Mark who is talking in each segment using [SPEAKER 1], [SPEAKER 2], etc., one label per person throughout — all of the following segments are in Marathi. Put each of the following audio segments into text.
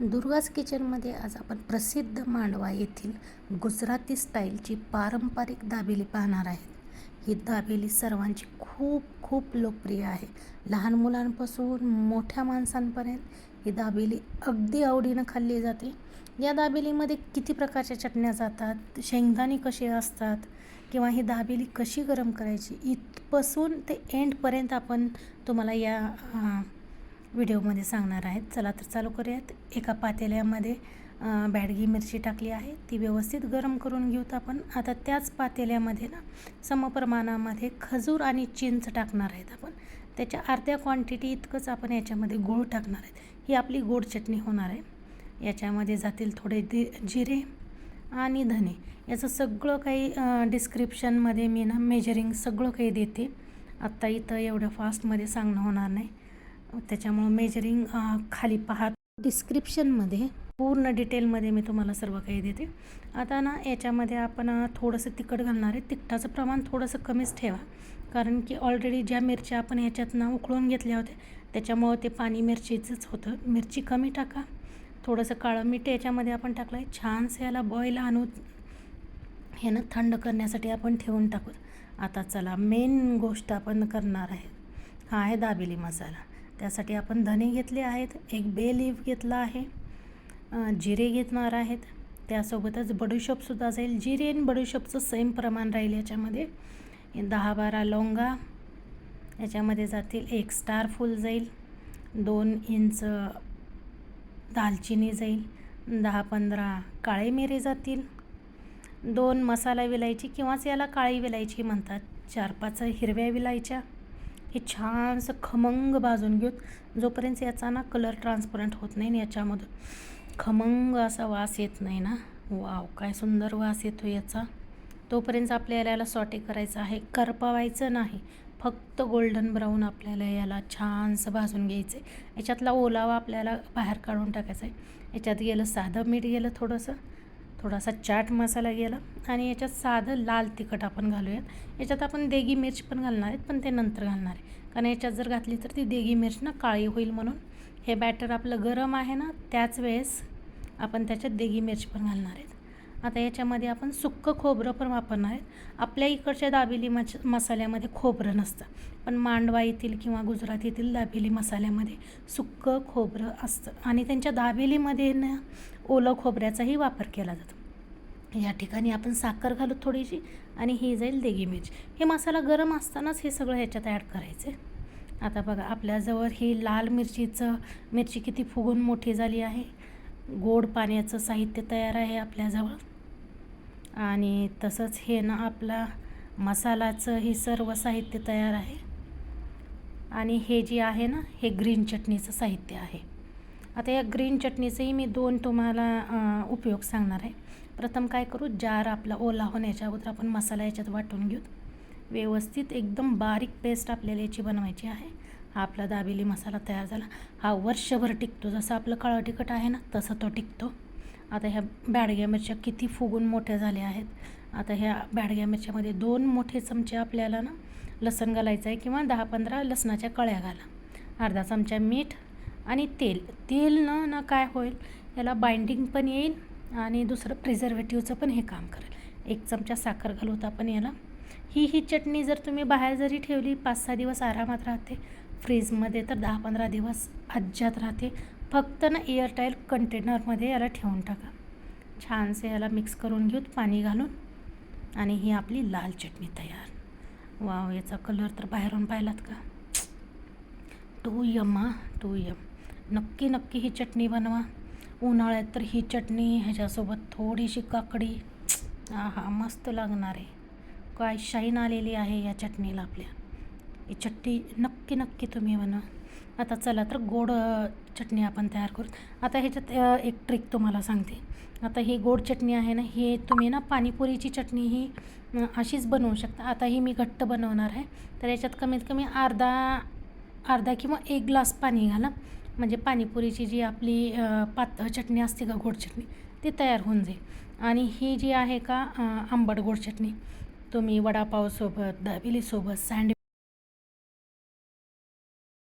[SPEAKER 1] दुर्गाज किचनमध्ये आज आपण प्रसिद्ध मांडवा येथील गुजराती स्टाईलची पारंपरिक दाबेली पाहणार आहेत. ही दाबेली सर्वांची खूप खूप लोकप्रिय आहे. लहान मुलांपासून मोठ्या माणसांपर्यंत ही दाबेली अगदी आवडीनं खाल्ली जाते. या दाबेलीमध्ये किती प्रकारच्या चटण्या जातात शेंगदाणे कसे असतात किंवा ही दाबेली कशी गरम करायची इथपासून ते एंडपर्यंत आपण तुम्हाला या व्हिडिओमध्ये सांगणार आहेत. चला तर चालू करूयात. एका पातेल्यामध्ये बॅडगी मिरची टाकली आहे. ती व्यवस्थित गरम करून घेऊत आपण. आता त्याच पातेल्यामध्ये ना समप्रमाणामध्ये खजूर आणि चिंच टाकणार आहेत आपण. त्याच्या अर्ध्या क्वांटिटी इतकंच आपण याच्यामध्ये गूळ टाकणार आहेत. ही आपली गोड चटणी होणार आहे. याच्यामध्ये जातील थोडे दि जिरे आणि धने. याचं सगळं काही डिस्क्रिप्शनमध्ये मी ना मेजरिंग सगळं काही देते. आत्ता इथं एवढं फास्टमध्ये सांगणं होणार नाही. त्याच्यामुळं मेजरिंग खाली पाहत डिस्क्रिप्शनमध्ये पूर्ण डिटेलमध्ये मी तुम्हाला सर्व काही देते. आता ना याच्यामध्ये आपण थोडंसं तिखट घालणार आहे. तिखटाचं प्रमाण थोडंसं कमीच ठेवा. कारण की ऑलरेडी ज्या मिरच्या आपण ह्याच्यात ना उकळून घेतल्या होत्या त्याच्यामुळं ते पाणी मिरचीचंच होतं. मिरची कमी टाका. थोडंसं काळं मीठ याच्यामध्ये आपण टाकलं आहे छानसं याला बॉईल आणू ह्यानं थंड करण्यासाठी आपण ठेवून टाकू आता चला मेन गोष्ट आपण करणार आहे. हा आहे दाबेली मसाला. त्यासाठी आपण धने घेतले आहेत एक बे लीफ घेतला आहे जिरे घेतणार आहेत. त्यासोबतच बडीशोपसुद्धा जाईल जिरे आणि बडीशोपचं सेम प्रमाण राहील याच्यामध्ये. दहा बारा लवंगा याच्यामध्ये जातील एक स्टार फूल जाईल दोन इंच दालचिनी जाईल दहा पंधरा काळे मिरे जातील दोन मसाला विलायची किंवाच याला काळी विलायची म्हणतात चार पाच हिरव्या विलायच्या. हे छानसं खमंग भाजून घेऊत जोपर्यंत याचा ना कलर ट्रान्सपरंट होत नाही याच्यामधून खमंग असा वास येत नाही ना वाव काय सुंदर वास येतो याचा. तोपर्यंत आपल्याला याला सॉटे करायचं आहे. करपवायचं नाही. फक्त गोल्डन ब्राऊन आपल्याला याला छानसं भाजून घ्यायचं आहे याच्यातला ओलावा आपल्याला बाहेर काढून टाकायचा आहे. याच्यात गेलं साधं मीठ गेलं थोडंसं. थोडासा चाट मसाला गेला आणि याच्यात साधं लाल तिखट आपण घालूयात. याच्यात आपण देगी मिरची पण घालणार आहेत पण ते नंतर घालणार आहे. कारण याच्यात जर घातली तर ती देगी मिरच ना काळी होईल म्हणून. हे बॅटर आपलं गरम आहे ना त्याच वेळेस आपण त्याच्यात देगी मिरची पण घालणार आहेत. आता याच्यामध्ये आपण सुक्कं खोबरं पण वापरणार आहेत. आपल्या इकडच्या दाबेली मच मसाल्यामध्ये खोबरं नसतं. पण मांडवा येथील किंवा गुजरात येथील दाबेली मसाल्यामध्ये सुक्कं खोबरं असतं. आणि त्यांच्या दाबेलीमध्ये ना ओलं खोबऱ्याचाही वापर केला जातो. या ठिकाणी आपण साखर घालू थोडीशी आणि ही जाईल देगी मिरची. हे मसाला गरम असतानाच हे सगळं ह्याच्यात ॲड करायचं. आहे आता बघा आपल्याजवळ ही लाल मिरचीचं मिरची किती फुगून मोठी झाली आहे. गोड पाण्याचं साहित्य तयार आहे आपल्याजवळ. आणि तसंच हे ना आपला मसालाचं हे सर्व साहित्य तयार आहे. आणि हे जे आहे ना हे ग्रीन चटणीचं साहित्य आहे. आता या ग्रीन चटणीचंही मी दोन तुम्हाला उपयोग सांगणार आहे. प्रथम काय करू जार आपला ओला होण्याच्या अगोदर आपण मसाला याच्यात वाटून घेऊ. व्यवस्थित एकदम बारीक पेस्ट आपल्याला याची बनवायची आहे. हा आपला दाबेली मसाला तयार झाला. हा वर्षभर टिकतो. जसं आपलं काळं तिखट आहे ना तसं तो टिकतो. आता ह्या बॅडग्या मिरच्या किती फुगून मोठ्या झाल्या आहेत. आता ह्या बॅडग्या मिरच्यामध्ये दोन मोठे चमचे आपल्याला ना लसण घालायचं आहे किंवा दहा पंधरा लसणाच्या कळ्या घाला. अर्धा चमचा मीठ आणि तेल. तेल न ना काय होईल? याला बाइंडिंग पण येईल आणि दुसरं प्रिझर्वेटिव्हचं पण हे काम करेल. एक चमचा साखर घालवत आपण याला. ही ही चटणी जर तुम्ही बाहेर जरी ठेवली पाच सहा दिवस आरामात राहते. फ्रीजमध्ये तर दहा पंधरा दिवस अज्जात राहते. फक्त ना एअरटाईल कंटेनरमध्ये याला ठेवून टाका. छानसे याला मिक्स करून घेऊत पाणी घालून आणि ही आपली लाल चटणी तयार. वाव याचा कलर तर बाहेरून पाहिलात का? टू यम हा टू यम. नक्की नक्की ही चटणी बनवा. उन्हाळ्यात तर ही चटणी ह्याच्यासोबत थोडीशी काकडी. आहा मस्त लागणार आहे. काय शाईन आलेली आहे या चटणीला आपल्या. ही चटणी नक्की नक्की तुम्ही बनवा. आता चला तर गोड चटणी आपण तयार करू. आता ह्याच्यात एक ट्रिक तुम्हाला सांगते. आता ही गोड चटणी आहे ना ही तुम्ही ना पाणीपुरीची चटणी ही अशीच बनवू शकता. आता ही मी घट्ट बनवणार आहे. तर याच्यात कमीत कमी अर्धा अर्धा किंवा एक ग्लास पाणी घाला. म्हणजे पाणीपुरीची जी आपली पात पातळ चटणी असते का गोड चटणी ती तयार होऊन जाईल. आणि ही जी आहे का आंबट गोड चटणी तुम्ही वडापावसोबत दाबिलीसोबत सँड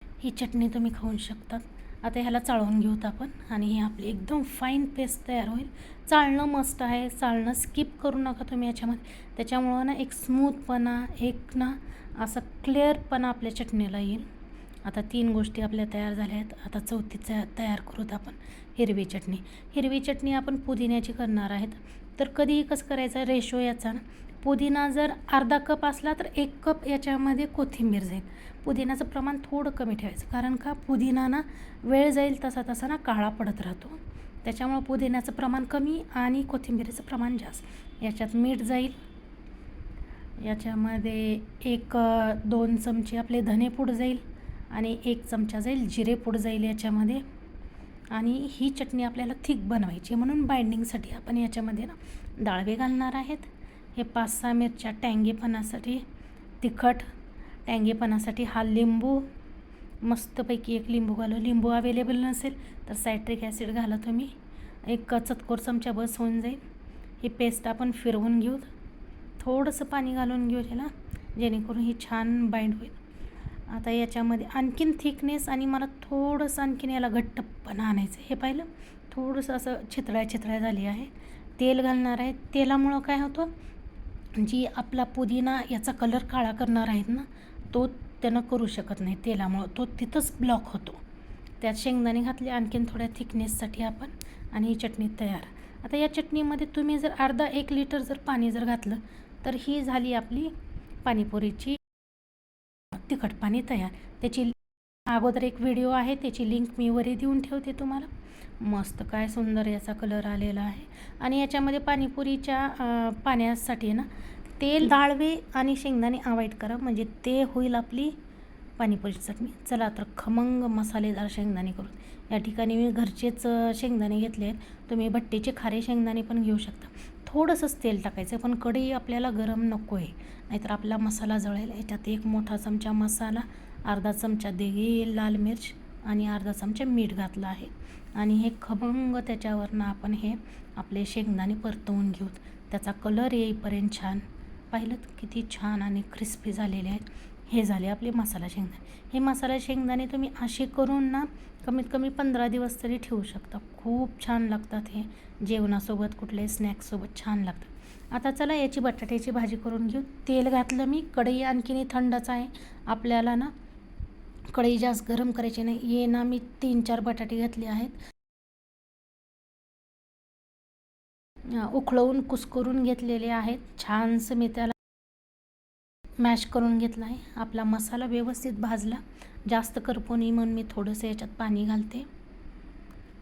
[SPEAKER 1] ही चटणी तुम्ही खाऊ शकतात. आता ह्याला चाळून घेऊत आपण आणि ही आपली एकदम फाईन पेस्ट तयार होईल. चाळणं मस्त आहे. चाळणं स्किप करू नका तुम्ही याच्यामध्ये. त्याच्यामुळं ना एक स्मूथपणा एक ना असं क्लिअरपणा आपल्या चटणीला येईल. आता तीन गोष्टी आपल्या तयार झाल्या आहेत. आता चौथीचा तयार करूत आपण हिरवी चटणी. हिरवी चटणी आपण पुदिन्याची करणार आहेत. तर कधीही कसं करायचं? रेशो याचा ना. पुदिना जर अर्धा कप असला तर एक कप याच्यामध्ये कोथिंबीर जाईल. पुदिनाचं प्रमाण थोडं कमी ठेवायचं. कारण का? पुदिना ना वेळ जाईल तसा तसा ना काळा पडत राहतो. त्याच्यामुळं पुदिन्याचं प्रमाण कमी आणि कोथिंबीरीचं प्रमाण जास्त. याच्यात मीठ जाईल. याच्यामध्ये एक दोन चमचे आपले धनेपूड जाईल. आणि एक चमचा जाईल जिरेपूड जाईल याच्यामध्ये. आणि ही चटणी आपल्याला थिक बनवायची म्हणून बाइंडिंगसाठी आपण याच्यामध्ये ना डाळवे घालणार आहेत. हे पाच सहा मिरच्या टँगेपणासाठी तिखट टँगेपणासाठी हा लिंबू. मस्तपैकी एक लिंबू घालू लिंबू अवेलेबल नसेल तर सायट्रिक ॲसिड घाला तुम्ही. एक चतकोर चमचा बस होऊन जाईल. ही पेस्ट आपण फिरवून घेऊ. थोडंसं पाणी घालून घेऊ त्याला जेणेकरून ही छान बाइंड होईल. आता याच्यामध्ये आणखीन थिकनेस आणि मला थोडंसं आणखीन याला घट्टपणा आणायचं हे पाहिलं? थोडंसं असं छितळ्या छितळ्या झाली आहे. तेल घालणार आहे. तेलामुळं काय होतं? जी आपला पुदिना याचा कलर काळा करणार आहेत ना तो त्यानं करू शकत नाही तेलामुळं. तो तिथंच ब्लॉक होतो. त्यात शेंगदाणे घातले आणखीन थोड्या थिकनेससाठी आपण आणि ही चटणी तयार. आता या चटणीमध्ये तुम्ही जर अर्धा एक लिटर जर पाणी जर घातलं तर ही झाली आपली पाणीपुरीची तिखट पाणी तयार. त्याची अगोदर एक व्हिडिओ आहे त्याची लिंक मी वरी देऊन ठेवते तुम्हाला. मस्त काय सुंदर याचा कलर आलेला आहे. आणि याच्यामध्ये पाणीपुरीच्या पाण्यासाठी ना तेल डाळवे आणि शेंगदाणे अवॉइड करा. म्हणजे ते होईल आपली पाणीपुरीची चटणी. चला तर खमंग मसालेदार शेंगदाणे करून. या ठिकाणी मी घरचेच शेंगदाणे घेतले आहेत. तुम्ही भट्टीचे खारे शेंगदाणे पण घेऊ शकता. थोडंसंच तेल टाकायचं पण कढई आपल्याला गरम नको आहे नाहीतर आपला मसाला जळेल. याच्यात एक मोठा चमचा मसाला अर्धा चमचा देगी लाल मिर्च आणि अर्धा चमचा मीठ घातलं आहे. आणि हे खमंग त्याच्यावरनं आपण हे आपले शेंगदाणे परतवून घेऊ त्याचा कलर येईपर्यंत छान. पाहिलं किती छान आणि क्रिस्पी झालेले आहेत. हे झाले आपले मसाला शेंगदाणे. हे मसाला शेंगदाणे तुम्ही असे करून ना कमीत कमी पंधरा दिवस तरी ठेवू शकता. खूप छान लागतात हे. जेवणासोबत कुठले स्नॅक्ससोबत छान लागतात. आता चला याची बटाट्याची भाजी करून घेऊ. तेल घातलं मी. कढई आणखीन थंडच आहे. आपल्याला ना कढई जास्त गरम करायची नाही. ये ना मी तीन चार बटाटे घातले आहेत. उखळवून उकळवून कुस्करून घेतलेले आहेत. छानसं मी त्याला मॅश करून घेतला आहे आपला मसाला व्यवस्थित भाजला. जास्त करपू नये म्हणून मी थोडंसं याच्यात पाणी घालते.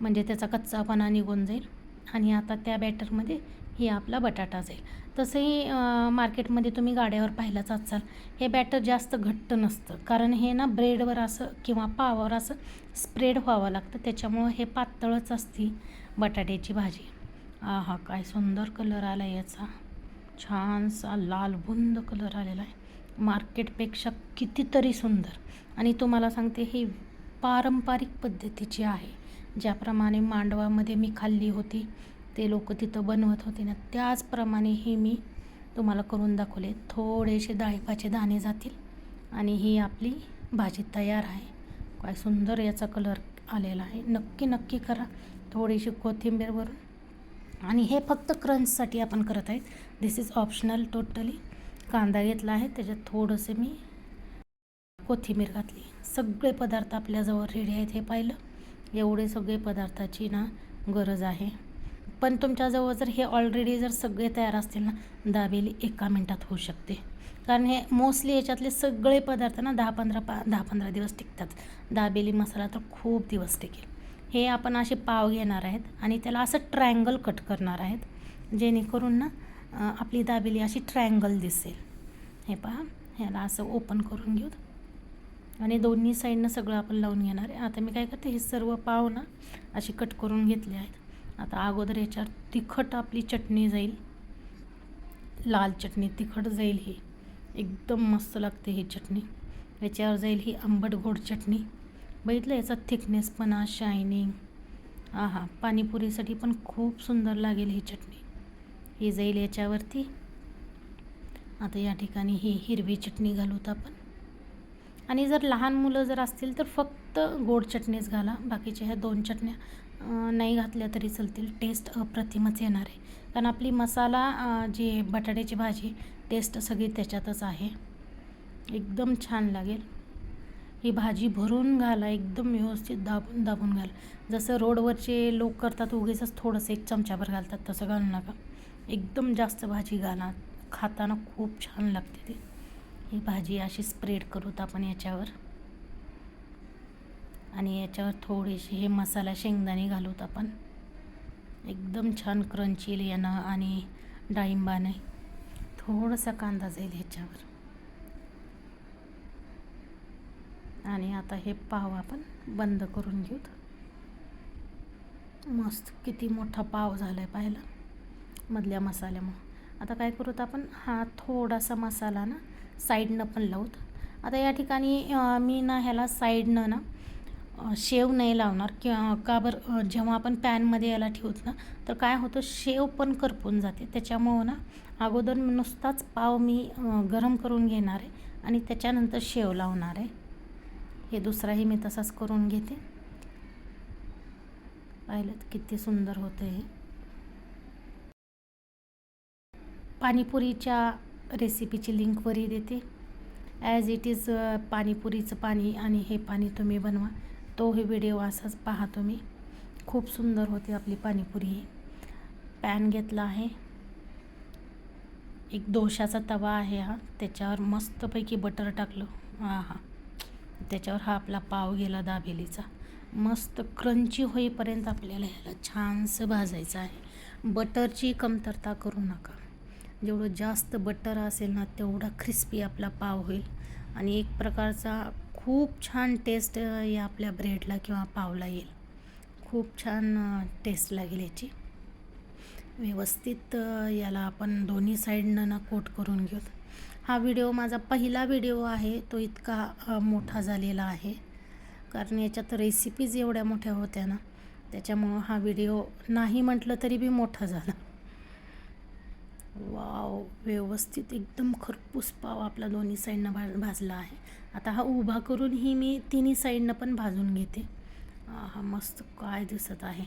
[SPEAKER 1] म्हणजे त्याचा कच्चापणा निघून जाईल. आणि आता त्या बॅटरमध्ये ही आपला बटाटा जाईल. तसंही मार्केटमध्ये तुम्ही गाड्यावर पाहिलाच असाल हे बॅटर जास्त घट्ट नसतं. कारण हे ना ब्रेडवर असं किंवा पावावर असं स्प्रेड व्हावं लागतं. त्याच्यामुळं हे पातळच असते बटाट्याची भाजी. आहा काय सुंदर कलर आला याचा. छानसा लाल बुंद कलर आलेला आहे. मार्केटपेक्षा कितीतरी सुंदर. आणि तुम्हाला सांगते ही पारंपरिक पद्धतीची आहे. ज्याप्रमाणे मांडवामध्ये मी खाल्ली होती ते लोक तिथं बनवत होते ना त्याचप्रमाणे हे मी तुम्हाला करून दाखवले. थोडेसे डाळिंबाचे दाणे जातील आणि ही आपली भाजी तयार आहे. काय सुंदर याचा कलर आलेला आहे. नक्की नक्की करा. थोडीशी कोथिंबीरवरून. आणि हे फक्त क्रंचसाठी आपण करत आहेत. दिस इज ऑप्शनल टोटली कांदा घेतला आहे त्याच्यात थोडंसं मी कोथिंबीर घातली. सगळे पदार्थ आपल्याजवळ रेडी आहेत हे पाहिलं. एवढे सगळे पदार्थाची ना गरज आहे. पण तुमच्याजवळ जर हे ऑलरेडी जर सगळे तयार असतील ना दाबेली एका मिनटात होऊ शकते. कारण हे मोस्टली याच्यातले सगळे पदार्थ ना दहा पंधरा पा दहा पंधरा दिवस टिकतात. दाबेली मसाला तर खूप दिवस टिकेल. हे आपण असे पाव घेणार आहेत आणि त्याला असं ट्रायंगल कट करणार आहेत. जेणेकरून ना आपली दाबेली अशी ट्रायंगल दिसेल. हे पहा ह्याला असं ओपन करून घेऊ. आणि दोन्ही साईडनं सगळं आपण लावून घेणार आहे. आता मी काय करते हे सर्व पाव ना अशी कट करून घेतले आहेत. आता अगोदर याच्यावर तिखट आपली चटणी जाईल. लाल चटणी तिखट जाईल ही. एकदम मस्त लागते ही चटणी. याच्यावर जाईल ही आंबट गोड चटणी. बघितलं याचा थिकनेसपणा शायनिंग आहा पाणीपुरीसाठी पण खूप सुंदर लागेल ही चटणी. हे जाईल याच्यावरती. आता या ठिकाणी ही हिरवी चटणी घालूत आपण. आणि जर लहान मुलं जर असतील तर फक्त गोड चटणीच घाला. बाकीच्या ह्या दोन चटण्या नाही घातल्या तरी चालतील. टेस्ट अप्रतिमच येणार आहे. कारण आपली मसाला जी बटाट्याची भाजी टेस्ट सगळी त्याच्यातच आहे. एकदम छान लागेल. ही भाजी भरून घाला. एकदम व्यवस्थित दाबून दाबून घाला. जसं रोडवरचे लोक करतात उगीच थोडंसं एक चमच्याभर घालतात. तसं घालू नका. एकदम जास्त भाजी घाला. खाताना खूप छान लागते ती. ही भाजी अशी स्प्रेड करूत आपण याच्यावर. आणि याच्यावर थोडीशी हे मसाला शेंगदाणे घालूत आपण. एकदम छान क्रंची येणं आणि डाळिंबाने थोडासा कांदा जाईल ह्याच्यावर. आणि आता हे पाव आपण बंद करून घेऊत. मस्त किती मोठा पाव झाला आहे पाहिला. मधल्या मसाल्यामुळं आता काय करूत आपण? हा थोडासा मसाला ना साईडनं पण लावूत आता या ठिकाणी मी ना ह्याला साईडनं ना शेव नाही लावणार. किंवा का बरं? जेव्हा आपण पॅनमध्ये याला ठेवत ना तर काय होतं? शेव पण करपून जाते. त्याच्यामुळं ना अगोदर नुसताच पाव मी गरम करून घेणार आहे आणि त्याच्यानंतर शेव लावणार आहे. हे दुसराही मी तसाच करून घेते. पाहिलं किती सुंदर होतं हे. पाणीपुरीच्या रेसिपीची लिंकवरही देते. ॲज इट इज पाणीपुरीचं पाणी आणि हे पाणी तुम्ही बनवा. तो हे व्हिडिओ असाच पहा तुम्ही. खूप सुंदर होते आपली पाणीपुरी. ही पॅन घेतला आहे. एक दोशाचा तवा आहे हा. त्याच्यावर मस्तपैकी बटर टाकलं. हा हा त्याच्यावर हा आपला पाव गेला दाबेलीचा. मस्त क्रंची होईपर्यंत आपल्याला ह्याला छानसं भाजायचं आहे. बटरची कमतरता करू नका. जेवढं जास्त बटर असेल ना तेवढा क्रिस्पी आपला पाव होईल. आणि एक प्रकारचा खूप छान टेस्ट या आपल्या ब्रेडला किंवा पावला येईल. खूप छान टेस्ट लागेल याची. व्यवस्थित याला आपण दोन्ही साईडनं ना कोट करून घेऊत. हा व्हिडिओ माझा पहिला व्हिडिओ आहे. तो इतका मोठा झालेला आहे. कारण याच्यात रेसिपीज एवढ्या मोठ्या होत्या ना त्याच्यामुळं हा व्हिडिओ नाही म्हटलं तरी बी मोठा झाला. वाव व्यवस्थित एकदम खरपूस पाव आपला दोन्ही साईडनं भा भाजला आहे. आता हा उभा करूनही मी तिन्ही साईडनं पण भाजून घेते. हा मस्त काय दिसत आहे.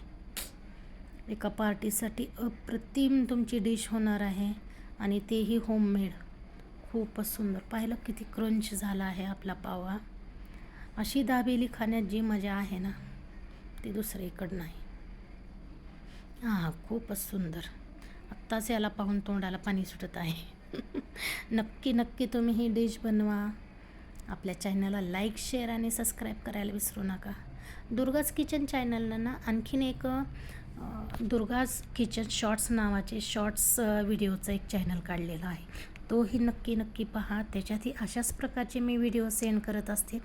[SPEAKER 1] एका पार्टीसाठी अप्रतिम तुमची डिश होणार आहे आणि तेही होममेड. खूपच सुंदर. पाहिलं किती क्रंच झाला आहे आपला पाव अशी दाबेली खाण्यात जी मजा आहे ना ती दुसरीकडं नाही. हां खूपच सुंदर. आत्ताच याला पाहून तोंडाला पाणी सुटत आहे. नक्की नक्की तुम्ही ही डिश बनवा. आपल्या चॅनलला लाईक शेअर आणि सबस्क्राईब करायला विसरू नका. दुर्गाज किचन चॅनलनं ना आणखीन एक दुर्गाज किचन शॉर्ट्स नावाचे शॉर्ट्स व्हिडिओचं एक चॅनल काढलेलं आहे. तोही नक्की नक्की पहा. त्याच्यातही अशाच प्रकारचे मी व्हिडिओ सेंड करत असते.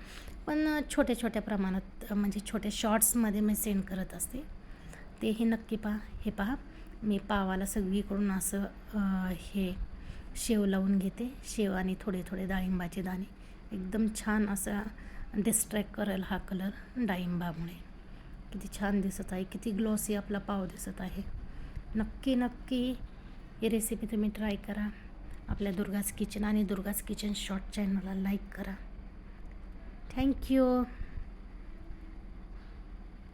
[SPEAKER 1] पण छोट्या छोट्या प्रमाणात म्हणजे छोट्या शॉर्ट्समध्ये मी सेंड करत असते. तेही नक्की पहा. हे पहा. मी पावाला सगळीकडून असं हे शेव लावून घेते. शेव आणि थोडे थोडे डाळिंबाचे दाणे. एकदम छान असा डिस्ट्रॅक्ट करेल हा कलर डाळिंबामुळे. किती छान दिसत आहे. किती ग्लॉसी आपला पाव दिसत आहे. नक्की नक्की ही रेसिपी तुम्ही ट्राय करा. आपल्या दुर्गाज किचन आणि दुर्गाज किचन शॉर्ट चॅनलला लाईक करा. Thank you